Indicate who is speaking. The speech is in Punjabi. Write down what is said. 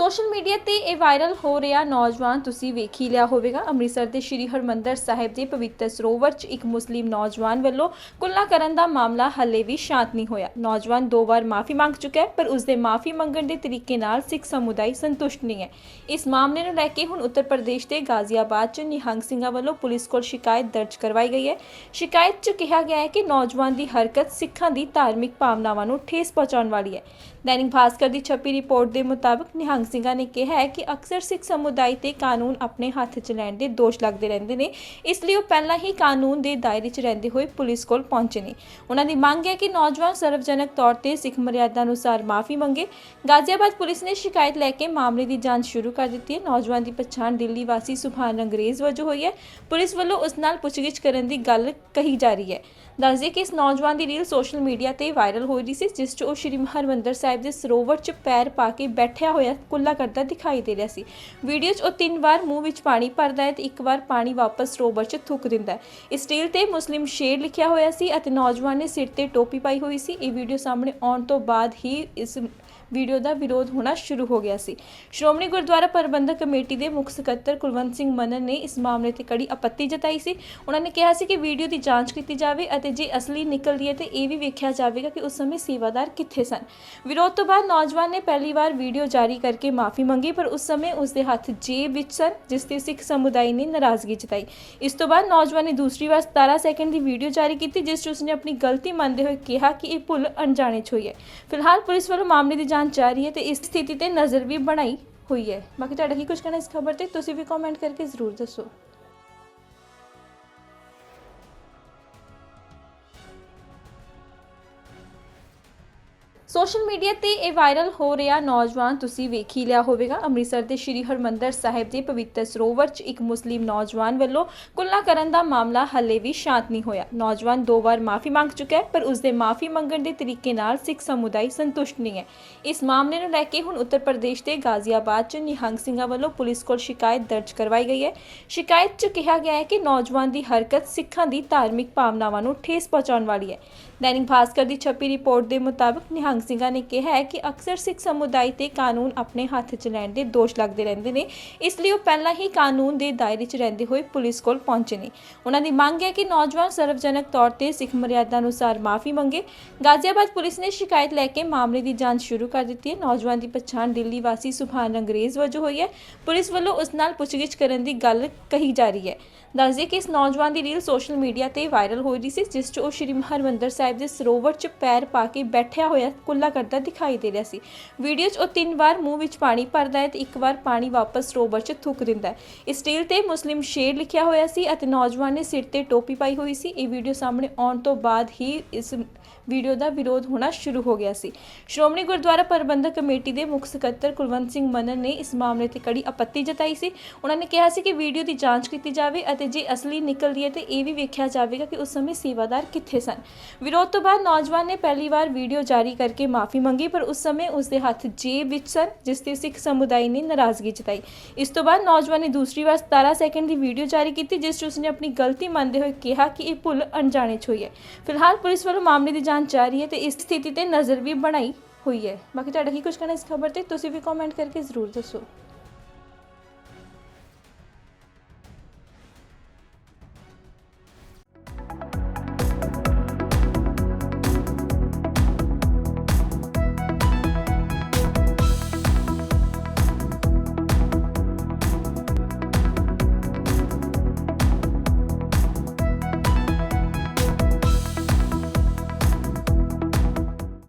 Speaker 1: ਸੋਸ਼ਲ ਮੀਡੀਆ ਤੇ ਇਹ ਵਾਇਰਲ ਹੋ ਰਿਹਾ ਨੌਜਵਾਨ, ਤੁਸੀਂ ਵੇਖ ਹੀ ਲਿਆ ਹੋਵੇਗਾ। ਅੰਮ੍ਰਿਤਸਰ ਦੇ ਸ਼੍ਰੀ ਹਰਮੰਦਰ ਸਾਹਿਬ ਦੇ ਪਵਿੱਤਰ ਸਰੋਵਰ 'ਚ ਇੱਕ ਮੁਸਲਿਮ ਨੌਜਵਾਨ ਵੱਲੋਂ ਕੁੱਲਾ ਕਰਨ ਦਾ ਮਾਮਲਾ ਹੱਲੇ ਵੀ ਸ਼ਾਂਤ ਨਹੀਂ ਹੋਇਆ। ਨੌਜਵਾਨ ਦੋ ਵਾਰ ਮਾਫੀ ਮੰਗ ਚੁੱਕਾ ਹੈ, ਪਰ ਉਸ ਦੇ ਮਾਫੀ ਮੰਗਣ ਦੇ ਤਰੀਕੇ ਨਾਲ ਸਿੱਖ ਸਮੁਦਾਇ ਸੰਤੁਸ਼ਟ ਨਹੀਂ ਹੈ। ਇਸ ਮਾਮਲੇ ਨੂੰ ਲੈ ਕੇ ਹੁਣ ਉੱਤਰ ਪ੍ਰਦੇਸ਼ ਦੇ ਗਾਜ਼ੀਆਬਾਦ 'ਚ ਨਿਹੰਗ ਸਿੰਘਾਂ ਵੱਲੋਂ ਪੁਲਿਸ ਕੋਲ ਸ਼ਿਕਾਇਤ ਦਰਜ ਕਰਵਾਈ ਗਈ ਹੈ। ਸ਼ਿਕਾਇਤ 'ਚ ਕਿਹਾ ਗਿਆ ਹੈ ਕਿ ਨੌਜਵਾਨ ਦੀ ਹਰਕਤ ਸਿੱਖਾਂ ਦੀ ਧਾਰਮਿਕ ਭਾਵਨਾਵਾਂ ਨੂੰ ਠੇਸ ਪਹੁੰਚਾਉਣ ਵਾਲੀ ਹੈ। ਦੈਨਿਕ ਭਾਸਕਰ ਦੀ ਛਪੀ ਰਿਪੋਰਟ ਦੇ ਮੁਤਾਬਕ ਨਿਹੰਗ ਸਿੰਘਾਂ ਨੇ ਕਿਹਾ ਹੈ ਕਿ ਅਕਸਰ ਸਿੱਖ ਸਮੁਦਾਇ ਤੇ ਕਾਨੂੰਨ ਆਪਣੇ ਹੱਥ 'ਚ ਲੈਣ ਦੇ ਦੋਸ਼ ਲੱਗਦੇ ਰਹਿੰਦੇ ਨੇ, ਇਸ ਲਈ ਉਹ ਪਹਿਲਾਂ ਹੀ ਕਾਨੂੰਨ ਦੇ ਦਾਇਰੇ 'ਚ ਰਹਿੰਦੇ ਹੋਏ ਪੁਲਿਸ ਕੋਲ ਪਹੁੰਚੇ ਨੇ। ਉਹਨਾਂ ਦੀ ਮੰਗ ਹੈ ਕਿ ਨੌਜਵਾਨ ਸਰਵਜਨਕ ਤੌਰ ਤੇ ਸਿੱਖ ਮਰਿਆਦਾ ਅਨੁਸਾਰ ਮਾਫੀ ਮੰਗੇ। ਗਾਜ਼ੀਆਬਾਦ ਪੁਲਿਸ ਨੇ ਸ਼ਿਕਾਇਤ ਲੈ ਕੇ ਮਾਮਲੇ ਦੀ ਜਾਂਚ ਸ਼ੁਰੂ ਕਰ ਦਿੱਤੀ ਹੈ। ਨੌਜਵਾਨ ਦੀ ਪਛਾਣ ਦਿੱਲੀ ਵਾਸੀ ਸੁਭਾਨ ਅੰਗਰੇਜ਼ ਵਜੋਂ ਹੋਈ ਹੈ। ਪੁਲਿਸ ਵੱਲੋਂ ਉਸ ਨਾਲ ਪੁੱਛਗਿੱਛ ਕਰਨ ਦੀ ਗੱਲ ਕਹੀ ਜਾ ਰਹੀ ਹੈ। ਦੱਸਦੇ ਕਿ ਇਸ ਨੌਜਵਾਨ ਦੀ ਰੀਲ ਸੋਸ਼ਲ ਮੀਡੀਆ ਤੇ ਵਾਇਰਲ ਹੋ ਰਹੀ ਸੀ, ਜਿਸ 'ਚ ਉਹ ਸ਼੍ਰੀ ਹਰਿਮੰਦਰ ਸਾਹਿਬ ਦੇ ਸਰੋਵਰ 'ਚ ਪੈਰ ਪਾ ਕੇ ਬੈਠਿਆ ਹੋਇਆ ਕੁੱਲਾ ਕਰਦਾ ਦਿਖਾਈ ਦੇ ਰਿਹਾ ਸੀ। ਵੀਡੀਓ 'ਚ ਉਹ ਤਿੰਨ ਵਾਰ ਮੂੰਹ ਵਿੱਚ ਪਾਣੀ ਭਰਦਾ ਹੈ ਤੇ ਇੱਕ ਵਾਰ ਪਾਣੀ ਵਾਪਸ ਸਰੋਵਰ 'ਚ ਥੁੱਕ ਦਿੰਦਾ ਹੈ। ਇਸ ਤੇ ਮੁਸਲਿਮ ਸ਼ੇਰ ਲਿਖਿਆ ਹੋਇਆ ਸੀ ਅਤੇ ਨੌਜਵਾਨ ਨੇ ਸਿਰ ਤੇ ਟੋਪੀ ਪਾਈ ਹੋਈ ਸੀ। ਇਹ ਵੀਡੀਓ ਸਾਹਮਣੇ ਆਉਣ ਤੋਂ ਬਾਅਦ ਹੀ ਇਸ ਵੀਡੀਓ ਦਾ ਵਿਰੋਧ ਹੋਣਾ ਸ਼ੁਰੂ ਹੋ ਗਿਆ ਸੀ। ਸ਼੍ਰੋਮਣੀ ਗੁਰਦੁਆਰਾ ਪ੍ਰਬੰਧਕ ਕਮੇਟੀ ਦੇ ਮੁੱਖ ਸਕੱਤਰ ਕੁਲਵੰਤ ਸਿੰਘ ਮਨਨ ਨੇ ਇਸ ਮਾਮਲੇ ਤੇ ਕੜੀ ਆਪੱਤੀ ਜਤਾਈ ਸੀ। ਉਹਨਾਂ ਨੇ ਕਿਹਾ ਸੀ ਕਿ ਵੀਡੀਓ ਦੀ ਜਾਂਚ ਕੀਤੀ ਜਾਵੇ ਅਤੇ ਜੇ ਅਸਲੀ ਨਿਕਲਦੀ ਹੈ ਤੇ ਇਹ ਵੀ ਵੇਖਿਆ ਜਾਵੇਗਾ ਕਿ ਉਸ ਸਮੇਂ ਸੇਵਾਦਾਰ ਕਿੱਥੇ ਸਨ। ਵਿਰੋਧ ਤੋਂ ਬਾਅਦ ਨੌਜਵਾਨ ਨੇ ਪਹਿਲੀ ਵਾਰ ਵੀਡੀਓ ਜਾਰੀ ਕਰਕੇ ਮਾਫੀ ਮੰਗੀ, ਪਰ ਉਸ ਸਮੇਂ ਉਸ ਦੇ ਹੱਥ ਜੇਬ ਵਿੱਚ ਸਨ, ਜਿਸ ਤੇ ਸਿੱਖ ਸਮੁਦਾਇ ਨੇ ਨਾਰਾਜ਼ਗੀ ਜਤਾਈ। ਇਸ ਤੋਂ ਬਾਅਦ ਨੌਜਵਾਨ ਨੇ ਦੂਸਰੀ ਵਾਰ 17 ਸੈਕਿੰਡ ਦੀ ਵੀਡੀਓ ਜਾਰੀ ਕੀਤੀ, ਜਿਸ 'ਚ ਉਸਨੇ ਆਪਣੀ ਗਲਤੀ ਮੰਨਦੇ ਹੋਏ ਕਿਹਾ ਕਿ ਇਹ ਭੁੱਲ ਅਣਜਾਣੇ 'ਚ ਹੋਈ ਹੈ। ਫਿਲਹਾਲ ਪੁਲਿਸ ਵੱਲੋਂ ਮਾਮਲੇ ਦੀ ਜਾਂਚ ਜਾਰੀ ਹੈ ਤੇ ਇਸ ਸਥਿਤੀ ਤੇ ਨਜ਼ਰ ਵੀ ਬਣਾਈ ਹੋਈ ਹੈ। ਬਾਕੀ ਤੁਹਾਡਾ ਕੀ ਕੁਝ ਕਹਿਣਾ ਇਸ ਖਬਰ ਤੇ, ਤੁਸੀਂ ਵੀ ਕਮੈਂਟ ਕਰਕੇ ਜ਼ਰੂਰ ਦੱਸੋ। ਸੋਸ਼ਲ ਮੀਡੀਆ ਤੇ ਇਹ ਵਾਇਰਲ ਹੋ ਰਿਹਾ ਨੌਜਵਾਨ, ਤੁਸੀਂ ਵੇਖ ਹੀ ਲਿਆ ਹੋਵੇਗਾ। ਅੰਮ੍ਰਿਤਸਰ ਦੇ ਸ਼੍ਰੀ ਹਰਮੰਦਰ ਸਾਹਿਬ ਦੇ ਪਵਿੱਤਰ ਸਰੋਵਰ 'ਚ ਇੱਕ ਮੁਸਲਿਮ ਨੌਜਵਾਨ ਵੱਲੋਂ ਕੁੱਲਾ ਕਰਨ ਦਾ ਮਾਮਲਾ ਹੱਲੇ ਵੀ ਸ਼ਾਂਤ ਨਹੀਂ ਹੋਇਆ। ਨੌਜਵਾਨ ਦੋ ਵਾਰ ਮਾਫੀ ਮੰਗ ਚੁੱਕਾ ਹੈ, ਪਰ ਉਸ ਦੇ ਮਾਫੀ ਮੰਗਣ ਦੇ ਤਰੀਕੇ ਨਾਲ ਸਿੱਖ ਸਮੁਦਾਇ ਸੰਤੁਸ਼ਟ ਨਹੀਂ ਹੈ। ਇਸ ਮਾਮਲੇ ਨੂੰ ਲੈ ਕੇ ਹੁਣ ਉੱਤਰ ਪ੍ਰਦੇਸ਼ ਦੇ ਗਾਜ਼ੀਆਬਾਦ 'ਚ ਨਿਹੰਗ ਸਿੰਘਾਂ ਵੱਲੋਂ ਪੁਲਿਸ ਕੋਲ ਸ਼ਿਕਾਇਤ ਦਰਜ ਕਰਵਾਈ ਗਈ ਹੈ। ਸ਼ਿਕਾਇਤ 'ਚ ਕਿਹਾ ਗਿਆ ਹੈ ਕਿ ਨੌਜਵਾਨ ਦੀ ਹਰਕਤ ਸਿੱਖਾਂ ਦੀ ਧਾਰਮਿਕ ਭਾਵਨਾਵਾਂ ਨੂੰ ਠੇਸ ਪਹੁੰਚਾਉਣ ਵਾਲੀ ਹੈ। ਦੈਨਿਕ ਭਾਸਕਰ ਦੀ ਛਪੀ ਰਿਪੋਰਟ ਦੇ ਮੁਤਾਬਕ ਨਿਹੰਗ ਸਿੰਘਾਂ ਨੇ ਕਿਹਾ ਹੈ ਕਿ ਅਕਸਰ ਸਿੱਖ ਸਮੁਦਾਇ ਤੇ ਕਾਨੂੰਨ ਆਪਣੇ ਹੱਥ 'ਚ ਲੈਣ ਦੇ ਦੋਸ਼ ਲੱਗਦੇ ਰਹਿੰਦੇ ਨੇ, ਇਸ ਲਈ ਉਹ ਪਹਿਲਾਂ ਹੀ ਕਾਨੂੰਨ ਦੇ ਦਾਇਰੇ 'ਚ ਰਹਿੰਦੇ ਹੋਏ ਪੁਲਿਸ ਕੋਲ ਪਹੁੰਚੇ ਨੇ। ਉਹਨਾਂ ਦੀ ਮੰਗ ਹੈ ਕਿ ਨੌਜਵਾਨ ਸਰਵਜਨਕ ਤੌਰ ਤੇ ਸਿੱਖ ਮਰਿਆਦਾ ਅਨੁਸਾਰ ਮਾਫੀ ਮੰਗੇ। ਗਾਜ਼ੀਆਬਾਦ ਪੁਲਿਸ ਨੇ ਸ਼ਿਕਾਇਤ ਲੈ ਕੇ ਮਾਮਲੇ ਦੀ ਜਾਂਚ ਸ਼ੁਰੂ ਕਰ ਦਿੱਤੀ ਹੈ। ਨੌਜਵਾਨ ਦੀ ਪਛਾਣ ਦਿੱਲੀ ਵਾਸੀ ਸੁਭਾਨ ਅੰਗਰੇਜ਼ ਵਜੋਂ ਹੋਈ ਹੈ। ਪੁਲਿਸ ਵੱਲੋਂ ਉਸ ਨਾਲ ਪੁੱਛਗਿੱਛ ਕਰਨ ਦੀ ਗੱਲ ਕਹੀ ਜਾ ਰਹੀ ਹੈ। ਦੱਸਦੇ ਕਿ ਇਸ ਨੌਜਵਾਨ ਦੀ ਰੀਲ ਸੋਸ਼ਲ ਮੀਡੀਆ ਤੇ ਵਾਇਰਲ ਹੋ ਰਹੀ ਸੀ, ਜਿਸ 'ਚ ਉਹ ਸ਼੍ਰੀ ਹਰਿਮੰਦਰ ਸਾਹਿਬ ਦੇ ਸਰੋਵਰ 'ਚ ਪੈਰ ਪਾ ਕੇ ਬੈਠਿਆ ਹੋਇਆ ਕੁੱਲਾ ਕਰਦਾ ਦਿਖਾਈ ਦੇ ਰਿਹਾ ਸੀ। ਵੀਡੀਓ 'ਚ ਉਹ ਤਿੰਨ ਵਾਰ ਮੂੰਹ ਵਿੱਚ ਪਾਣੀ ਭਰਦਾ ਹੈ ਤੇ ਇੱਕ ਵਾਰ ਪਾਣੀ ਵਾਪਸ ਸਰੋਵਰ 'ਚ ਥੁੱਕ ਦਿੰਦਾ ਹੈ। ਇਸ ਰੀਲ ਤੇ ਮੁਸਲਿਮ ਸ਼ੇਰ ਲਿਖਿਆ ਹੋਇਆ ਸੀ ਅਤੇ ਨੌਜਵਾਨ ਨੇ ਸਿਰ ਤੇ ਟੋਪੀ ਪਾਈ ਹੋਈ ਸੀ। ਇਹ ਵੀਡੀਓ ਸਾਹਮਣੇ ਆਉਣ ਤੋਂ ਬਾਅਦ ਹੀ ਇਸ ਵੀਡੀਓ ਦਾ ਵਿਰੋਧ ਹੋਣਾ ਸ਼ੁਰੂ ਹੋ ਗਿਆ ਸੀ। ਸ਼੍ਰੋਮਣੀ ਗੁਰਦੁਆਰਾ ਪ੍ਰਬੰਧਕ ਕਮੇਟੀ ਦੇ ਮੁੱਖ ਸਕੱਤਰ ਕੁਲਵੰਤ ਸਿੰਘ ਮਨਨ ਨੇ ਇਸ ਮਾਮਲੇ ਤੇ ਕੜੀ ਆਪੱਤੀ ਜਤਾਈ ਸੀ। ਉਹਨਾਂ ਨੇ ਕਿਹਾ ਸੀ ਕਿ ਵੀਡੀਓ ਦੀ ਜਾਂਚ ਕੀਤੀ ਜਾਵੇ ਅਤੇ ਜੇ ਅਸਲੀ ਨਿਕਲਦੀ ਹੈ ਤੇ ਇਹ ਵੀ ਵੇਖਿਆ ਜਾਵੇਗਾ ਕਿ ਉਸ ਸਮੇਂ ਸੇਵਾਦਾਰ ਕਿੱਥੇ ਸਨ। ਵਿਰੋਧ ਤੋਂ ਬਾਅਦ ਨੌਜਵਾਨ ਨੇ ਪਹਿਲੀ ਵਾਰ ਵੀਡੀਓ ਜਾਰੀ ਕਰਕੇ ਮਾਫੀ ਮੰਗੀ, ਪਰ ਉਸ ਸਮੇਂ ਉਸ ਦੇ ਹੱਥ ਜੇਬ ਵਿੱਚ ਸਨ, ਜਿਸ ਤੇ ਸਿੱਖ ਸਮੁਦਾਇ ਨੇ ਨਾਰਾਜ਼ਗੀ ਜਤਾਈ। ਇਸ ਤੋਂ ਬਾਅਦ ਨੌਜਵਾਨ ਨੇ ਦੂਸਰੀ ਵਾਰ 17 ਸੈਕਿੰਡ ਦੀ ਵੀਡੀਓ ਜਾਰੀ ਕੀਤੀ, ਜਿਸ 'ਚ ਉਸਨੇ ਆਪਣੀ ਗਲਤੀ ਮੰਨਦੇ ਹੋਏ ਕਿਹਾ ਕਿ ਇਹ ਭੁੱਲ ਅਣਜਾਣੇ 'ਚ ਹੋਈ ਹੈ। ਫਿਲਹਾਲ ਪੁਲਿਸ ਵੱਲੋਂ ਮਾਮਲੇ ਦੀ ਦੀ ਜਾਂਚ ਜਾਰੀ ਹੈ ਤੇ ਇਸ ਸਥਿਤੀ ਤੇ ਨਜ਼ਰ ਵੀ ਬਣਾਈ ਹੋਈ ਹੈ। ਬਾਕੀ ਤੁਹਾਡਾ ਕੀ ਕੁਝ ਕਹਿਣਾ ਇਸ ਖਬਰ ਤੇ, ਤੁਸੀਂ ਵੀ ਕਮੈਂਟ ਕਰਕੇ ਜ਼ਰੂਰ ਦੱਸੋ।